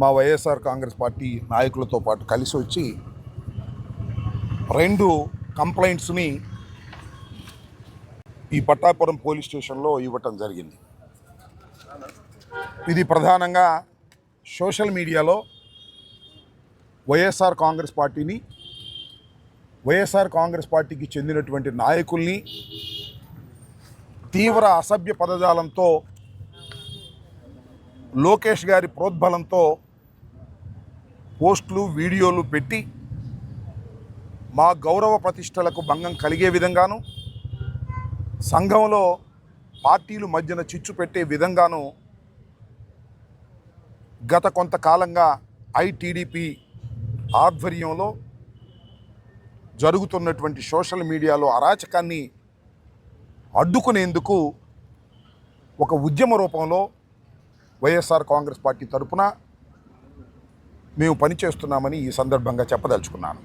మా వైఎస్ఆర్ కాంగ్రెస్ పార్టీ నాయకులతో పాటు కలిసి వచ్చి రెండు కంప్లైంట్స్ని ఈ పట్టాపురం పోలీస్ స్టేషన్లో ఇవ్వటం జరిగింది. ఇది ప్రధానంగా సోషల్ మీడియాలో వైఎస్ఆర్ కాంగ్రెస్ పార్టీని వైఎస్ఆర్ కాంగ్రెస్ పార్టీకి చెందినటువంటి నాయకుల్ని తీవ్ర అసభ్య పదజాలంతో లోకేష్ గారి ప్రోద్బలంతో పోస్టులు వీడియోలు పెట్టి మా గౌరవ ప్రతిష్టలకు భంగం కలిగే విధంగాను సంఘంలో పార్టీలు మధ్యన చిచ్చు పెట్టే విధంగాను గత కొంతకాలంగా ఐటీడీపీ ఆధ్వర్యంలో జరుగుతున్నటువంటి సోషల్ మీడియాలో అరాచకాన్ని అడ్డుకునేందుకు ఒక ఉద్యమ రూపంలో వైఎస్ఆర్ కాంగ్రెస్ పార్టీ తరపున మేము పనిచేస్తున్నామని ఈ సందర్భంగా చెప్పదలుచుకున్నాను.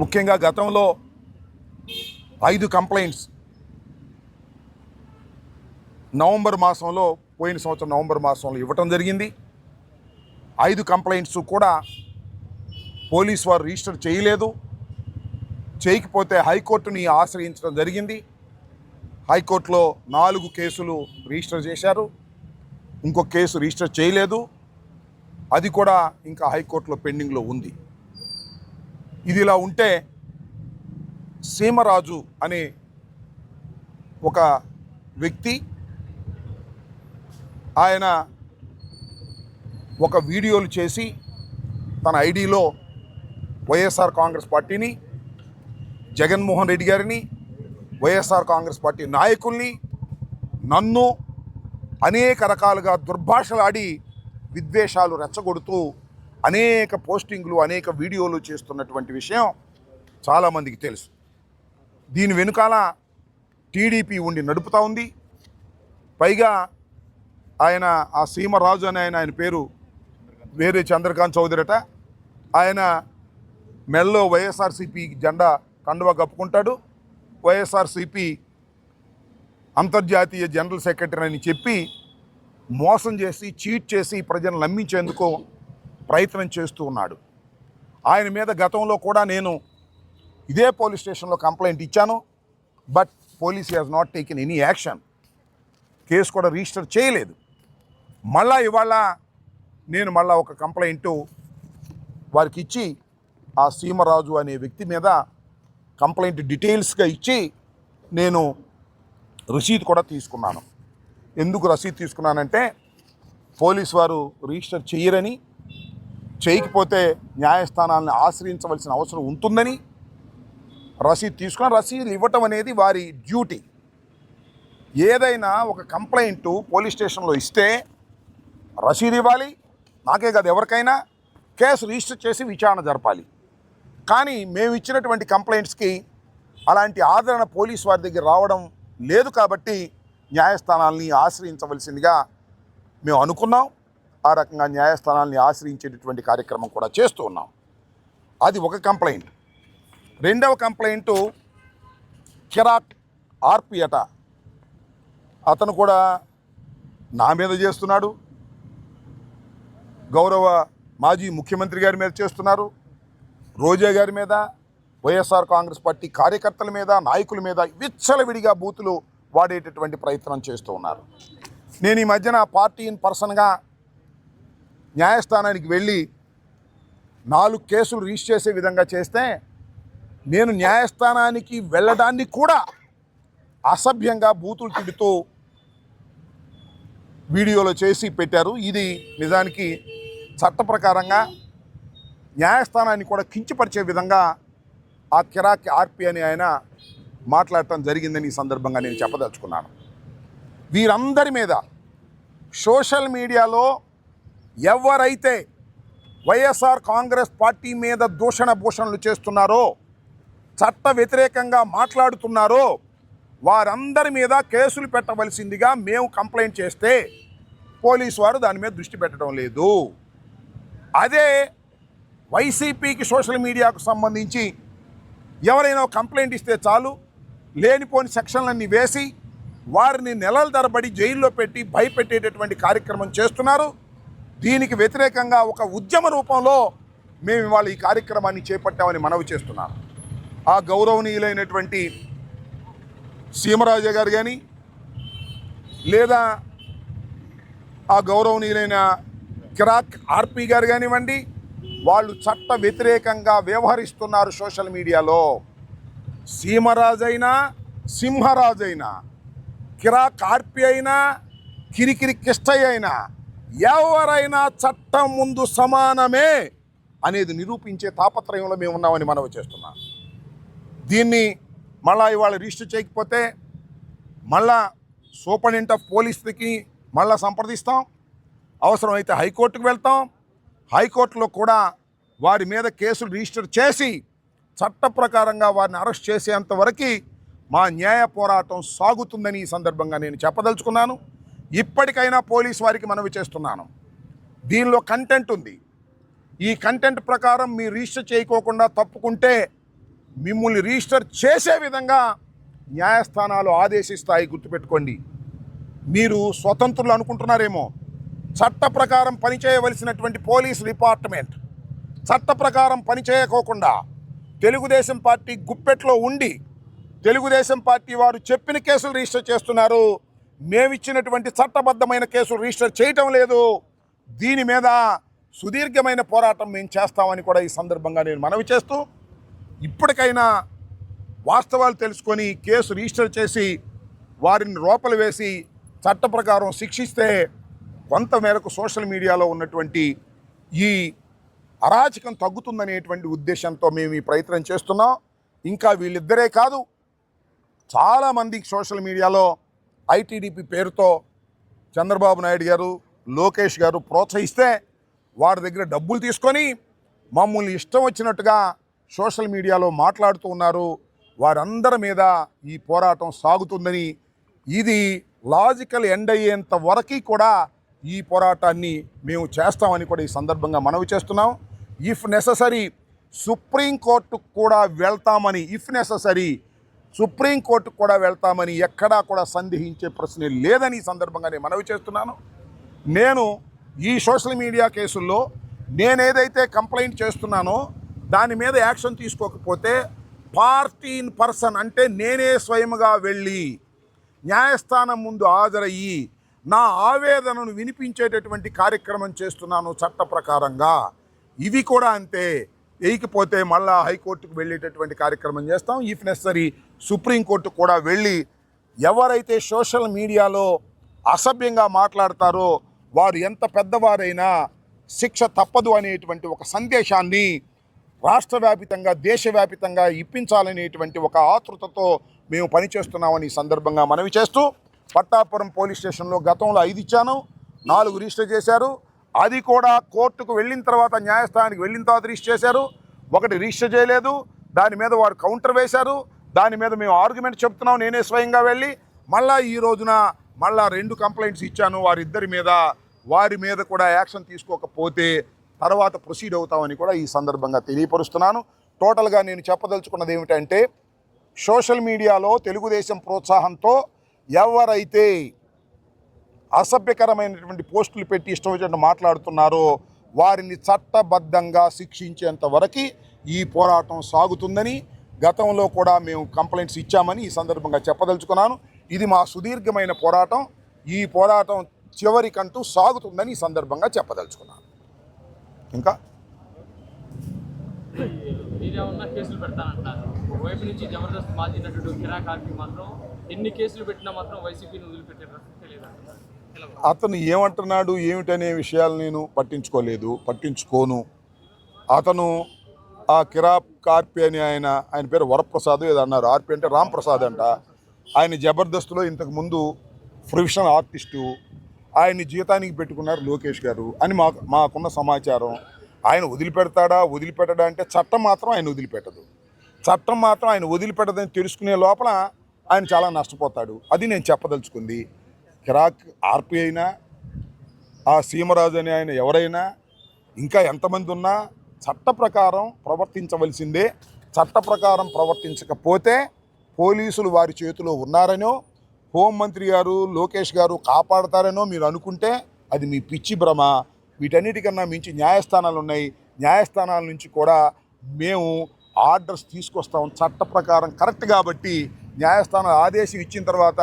ముఖ్యంగా గతంలో ఐదు కంప్లైంట్స్ నవంబర్ మాసంలో పోయిన సంవత్సరం నవంబర్ మాసంలో ఇవ్వటం జరిగింది. ఐదు కంప్లైంట్స్ కూడా పోలీస్ వారు రిజిస్టర్ చేయలేదు. చేయకపోతే హైకోర్టుని ఆశ్రయించడం జరిగింది. హైకోర్టులో నాలుగు కేసులు రిజిస్టర్ చేశారు. ఇంకో కేసు రిజిస్టర్ చేయలేదు. అది కూడా ఇంకా హైకోర్టులో పెండింగ్లో ఉంది. ఇది ఇలా ఉంటే సీమరాజు అనే ఒక వ్యక్తి ఆయన ఒక వీడియోలు చేసి తన ఐడిలో వైఎస్ఆర్ కాంగ్రెస్ పార్టీని జగన్మోహన్ రెడ్డి గారిని వైఎస్ఆర్ కాంగ్రెస్ పార్టీ నాయకుల్ని నన్ను అనేక రకాలుగా దుర్భాషలాడి విద్వేషాలు రెచ్చగొడుతూ అనేక పోస్టింగ్లు అనేక వీడియోలు చేస్తున్నటువంటి విషయం చాలామందికి తెలుసు. దీని వెనుకాల టీడీపీ ఉండి నడుపుతూ ఉంది. పైగా ఆయన ఆ సీమరాజు అనే ఆయన ఆయన పేరు వేరే చంద్రకాంత్ చౌదరిట ఆయన మెల్లో వైఎస్ఆర్సీపీ జెండా కండువా కప్పుకుంటాడు. వైఎస్ఆర్సీపీ అంతర్జాతీయ జనరల్ సెక్రటరీ అని చెప్పి మోసం చేసి చీట్ చేసి ప్రజలను నమ్మించేందుకు ప్రయత్నం చేస్తూ ఉన్నాడు. ఆయన మీద గతంలో కూడా నేను ఇదే పోలీస్ స్టేషన్లో కంప్లైంట్ ఇచ్చాను. But police has not taken any action case కూడా రిజిస్టర్ చేయలేదు. మళ్ళా ఇవాళ నేను మళ్ళా ఒక కంప్లైంట్ వారికి ఇచ్చి ఆ సీమరాజు అనే వ్యక్తి మీద కంప్లైంట్ డీటెయిల్స్గా ఇచ్చి నేను రసీదు కూడా తీసుకున్నాను. ఎందుకు రసీదు తీసుకున్నానంటే పోలీస్ వారు రిజిస్టర్ చేయరని చేయకపోతే న్యాయస్థానాలను ఆశ్రయించవలసిన అవసరం ఉంటుందని రసీదు తీసుకున్న రసీదులు ఇవ్వటం అనేది వారి డ్యూటీ. ఏదైనా ఒక కంప్లైంట్ పోలీస్ స్టేషన్లో ఇస్తే రసీదు ఇవ్వాలి. నాకే కాదు ఎవరికైనా కేసు రిజిస్టర్ చేసి విచారణ జరపాలి. కానీ మేము ఇచ్చినటువంటి కంప్లైంట్స్కి అలాంటి ఆదరణ పోలీస్ వారి దగ్గర రావడం లేదు కాబట్టి న్యాయస్థానాల్ని ఆశ్రయించవలసిందిగా మేము అనుకున్నాం. ఆ రకంగా న్యాయస్థానాల్ని ఆశ్రయించేటటువంటి కార్యక్రమం కూడా చేస్తూ ఉన్నాం. అది ఒక కంప్లైంట్. రెండవ కంప్లైంట్ కిరాట్ ఆర్పియట అతను కూడా నా మీద చేస్తున్నాడు. గౌరవ మాజీ ముఖ్యమంత్రి గారి మీద చేస్తున్నారు. రోజా గారి మీద వైఎస్ఆర్ కాంగ్రెస్ పార్టీ కార్యకర్తల మీద నాయకుల మీద విచ్చలవిడిగా బూతులు వాడేటటువంటి ప్రయత్నం చేస్తూ ఉన్నారు. నేను ఈ మధ్యన పార్టీ ఇన్ పర్సన్గా న్యాయస్థానానికి వెళ్ళి నాలుగు కేసులు రిజిస్టర్ చేసే విధంగా చేస్తే నేను న్యాయస్థానానికి వెళ్ళడాన్ని కూడా అసభ్యంగా బూతులు తిడుతూ వీడియోలో చేసి పెట్టారు. ఇది నిజానికి చట్ట ప్రకారంగా న్యాయస్థానాన్ని కూడా కించపరిచే విధంగా ఆ కిరాక్ ఆర్పి అని ఆయన మాట్లాడటం జరిగిందని ఈ సందర్భంగా నేను చెప్పదలుచుకున్నాను. వీరందరి మీద సోషల్ మీడియాలో ఎవరైతే వైఎస్ఆర్ కాంగ్రెస్ పార్టీ మీద దూషణ భూషణలు చేస్తున్నారో చట్ట వ్యతిరేకంగా మాట్లాడుతున్నారో వారందరి మీద కేసులు పెట్టవలసిందిగా మేము కంప్లైంట్ చేస్తే పోలీసు వారు దాని మీద దృష్టి పెట్టడం లేదు. అదే వైసీపీకి సోషల్ మీడియాకు సంబంధించి ఎవరైనా ఒక కంప్లైంట్ ఇస్తే చాలు. లేనిపోని సెక్షన్లన్నీ వేసి వారిని నెలల తరబడి జైల్లో పెట్టి భయపెట్టేటటువంటి కార్యక్రమం చేస్తున్నారు. దీనికి వ్యతిరేకంగా ఒక ఉద్యమ రూపంలో మేము ఇవాళ ఈ కార్యక్రమాన్ని చేపట్టామని మనవి చేస్తున్నాను ఆ గౌరవనీయులైనటువంటి సీమరాజా గారు కానీ లేదా ఆ గౌరవనీయులైన కిరాక్ ఆర్పి గారు కానివ్వండి వాళ్ళు చట్ట వ్యతిరేకంగా వ్యవహరిస్తున్నారు సోషల్ మీడియాలో. సీమరాజైనా సింహరాజైనా కిరా కార్పి అయినా కిరికిరి కిష్టయ్య అయినా ఎవరైనా చట్టం ముందు సమానమే అనేది నిరూపించే తాపత్రయంలో మేము ఉన్నామని మనవి చేస్తున్నాం. దీన్ని మళ్ళా ఇవాళ రిజిస్టర్ చేయకపోతే మళ్ళా సూపరింటెండెంట్ ఆఫ్ పోలీస్కి మళ్ళా సంప్రదిస్తాం. అవసరమైతే హైకోర్టుకు వెళ్తాం. హైకోర్టులో కూడా వారి మీద కేసులు రిజిస్టర్ చేసి చట్ట ప్రకారంగా వారిని అరెస్ట్ చేసేంత వరకు మా న్యాయ పోరాటం సాగుతుందని ఈ సందర్భంగా నేను చెప్పదలుచుకున్నాను. ఇప్పటికైనా పోలీస్ వారికి మనవి చేస్తున్నాను. దీనిలో కంటెంట్ ఉంది. ఈ కంటెంట్ ప్రకారం మీరు రిజిస్టర్ చేయకోకుండా తప్పుకుంటే మిమ్మల్ని రిజిస్టర్ చేసే విధంగా న్యాయస్థానాలు ఆదేశిస్తాయి గుర్తుపెట్టుకోండి. మీరు స్వతంత్రులు అనుకుంటున్నారేమో? చట్ట ప్రకారం పనిచేయవలసినటువంటి పోలీస్ డిపార్ట్మెంట్. చట్ట ప్రకారం పనిచేయకోకుండా తెలుగుదేశం పార్టీ గుప్పెట్లో ఉండి తెలుగుదేశం పార్టీ వారు చెప్పిన కేసులు రిజిస్టర్ చేస్తున్నారు. మేమిచ్చినటువంటి చట్టబద్ధమైన కేసులు రిజిస్టర్ చేయటం లేదు. దీని మీద సుదీర్ఘమైన పోరాటం మేము చేస్తామని కూడా ఈ సందర్భంగా నేను మనవి చేస్తూ ఇప్పటికైనా వాస్తవాలు తెలుసుకొని కేసు రిజిస్టర్ చేసి వారిని లోపల వేసి చట్ట ప్రకారం శిక్షిస్తే కొంత మేరకు సోషల్ మీడియాలో ఉన్నటువంటి ఈ అరాచకం తగ్గుతుందనేటువంటి ఉద్దేశంతో మేము ఈ ప్రయత్నం చేస్తున్నాం. ఇంకా వీళ్ళిద్దరే కాదు చాలామంది సోషల్ మీడియాలో ఐటీడీపీ పేరుతో చంద్రబాబు నాయుడు గారు లోకేష్ గారు ప్రోత్సహిస్తే వారి దగ్గర డబ్బులు తీసుకొని మమ్మల్ని ఇష్టం వచ్చినట్టుగా సోషల్ మీడియాలో మాట్లాడుతూ ఉన్నారు. వారందరి మీద ఈ పోరాటం సాగుతుందని ఇది లాజికల్ ఎండ్ అయ్యేంత వరకు కూడా ఈ పోరాటాన్ని మేము చేస్తామని కూడా ఈ సందర్భంగా మనవి చేస్తున్నాం. ఇఫ్ నెససరీ సుప్రీంకోర్టు కూడా వెళ్తామని ఇఫ్ నెససరీ సుప్రీంకోర్టు కూడా వెళ్తామని ఎక్కడా కూడా సందేహించే ప్రశ్నే లేదని ఈ సందర్భంగా నేను మనవి చేస్తున్నాను. నేను ఈ సోషల్ మీడియా కేసుల్లో నేనేదైతే కంప్లైంట్ చేస్తున్నానో దాని మీద యాక్షన్ తీసుకోకపోతే పార్టీ ఇన్ పర్సన్ అంటే నేనే స్వయముగా వెళ్ళి న్యాయస్థానం ముందు హాజరయ్యి నా ఆవేదనను వినిపించేటటువంటి కార్యక్రమం చేస్తున్నాను చట్ట ప్రకారంగా. ఇవి కూడా అంతే. వేయకపోతే మళ్ళా హైకోర్టుకు వెళ్ళేటటువంటి కార్యక్రమం చేస్తాం. ఇఫ్ నెసరీ సుప్రీంకోర్టు కూడా వెళ్ళి ఎవరైతే సోషల్ మీడియాలో అసభ్యంగా మాట్లాడతారో వారు ఎంత పెద్దవారైనా శిక్ష తప్పదు అనేటువంటి ఒక సందేశాన్ని రాష్ట్ర వ్యాపితంగా దేశవ్యాపితంగా ఇప్పించాలనేటువంటి ఒక ఆతృతతో మేము పనిచేస్తున్నామని ఈ సందర్భంగా మనవి చేస్తూ పట్టాపురం పోలీస్ స్టేషన్లో గతంలో ఐదు ఇచ్చాను నాలుగు రిజిస్టర్ చేశారు. అది కూడా కోర్టుకు వెళ్ళిన తర్వాత న్యాయస్థానానికి వెళ్ళిన తర్వాత రిజిస్టర్ చేశారు. ఒకటి రిజిస్టర్ చేయలేదు. దాని మీద వారు కౌంటర్ వేశారు. దాని మీద మేము ఆర్గ్యుమెంట్ చెప్తున్నాం నేనే స్వయంగా వెళ్ళి. మళ్ళా ఈ రోజున మళ్ళా రెండు కంప్లైంట్స్ ఇచ్చాను. వారిద్దరి మీద వారి మీద కూడా యాక్షన్ తీసుకోకపోతే తర్వాత ప్రొసీడ్ అవుతామని కూడా ఈ సందర్భంగా తెలియపరుస్తున్నాను. టోటల్గా నేను చెప్పదలుచుకున్నది ఏమిటంటే సోషల్ మీడియాలో తెలుగుదేశం ప్రోత్సాహంతో ఎవరైతే అసభ్యకరమైనటువంటి పోస్టులు పెట్టి ఇష్టం వచ్చినట్టు మాట్లాడుతున్నారో వారిని చట్టబద్ధంగా శిక్షించేంత వరకు ఈ పోరాటం సాగుతుందని గతంలో కూడా మేము కంప్లైంట్స్ ఇచ్చామని ఈ సందర్భంగా చెప్పదలుచుకున్నాను. ఇది మా సుదీర్ఘమైన పోరాటం. ఈ పోరాటం చివరికంటూ సాగుతుందని ఈ సందర్భంగా చెప్పదలుచుకున్నాను. ఇంకా? కేసులు పెడతానంటారు? ఒకవైపు నుంచి జబర్దస్త్ మాజీ నటుడు కిరా కార్కి మాత్రం ఎన్ని కేసులు పెట్టినా మాత్రం వైసీపీని అతను ఏమంటున్నాడు ఏమిటనే విషయాలు నేను పట్టించుకోలేదు పట్టించుకోను. అతను ఆ కిరాప్ కార్పి అని ఆయన ఆయన పేరు వరప్రసాద్ ఏదో అన్నారు ఆర్పి అంటే రామ్ ప్రసాద్ అంట. ఆయన జబర్దస్త్లో ఇంతకు ముందు ప్రొఫెషనల్ ఆర్టిస్టు ఆయన్ని జీతానికి పెట్టుకున్నారు లోకేష్ గారు అని మాకు మాకున్న సమాచారం. ఆయన వదిలిపెడతాడా వదిలిపెట్టడా అంటే చట్టం మాత్రం ఆయన వదిలిపెట్టదు. చట్టం మాత్రం ఆయన వదిలిపెట్టదని తెలుసుకునే లోపల ఆయన చాలా నష్టపోతాడు. అది నేను చెప్పదలుచుకుంది. కిరాక్ ఆర్పి అయినా ఆ సీమరాజు అని ఆయన ఎవరైనా ఇంకా ఎంతమంది ఉన్నా చట్ట ప్రకారం ప్రవర్తించవలసిందే. చట్ట ప్రకారం ప్రవర్తించకపోతే పోలీసులు వారి చేతిలో ఉన్నారనో హోంమంత్రి గారు లోకేష్ గారు కాపాడతారనో మీరు అనుకుంటే అది మీ పిచ్చి భ్రమ. వీటన్నిటికన్నా మించి న్యాయస్థానాలు ఉన్నాయి. న్యాయస్థానాల నుంచి కూడా మేము ఆర్డర్స్ తీసుకొస్తాం చట్ట ప్రకారం కరెక్ట్ కాబట్టి న్యాయస్థానం ఆదేశం ఇచ్చిన తర్వాత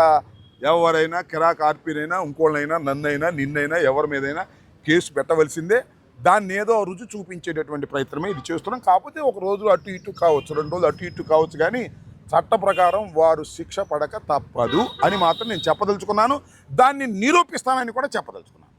ఎవరైనా కిరాక్ ఆర్పీనైనా ఇంకోళ్ళైనా నన్నైనా నిన్నైనా ఎవరి మీదైనా కేసు పెట్టవలసిందే. దాన్ని ఏదో రుచి చూపించేటటువంటి ప్రయత్నమే ఇది చేస్తున్నాం. కాకపోతే ఒక రోజు అటు ఇటు కావచ్చు రెండు రోజులు అటు ఇటు కావచ్చు కానీ చట్ట ప్రకారం వారు శిక్ష పడక తప్పదు అని మాత్రం నేను చెప్పదలుచుకున్నాను. దాన్ని నిరూపిస్తానని కూడా చెప్పదలుచుకున్నాను.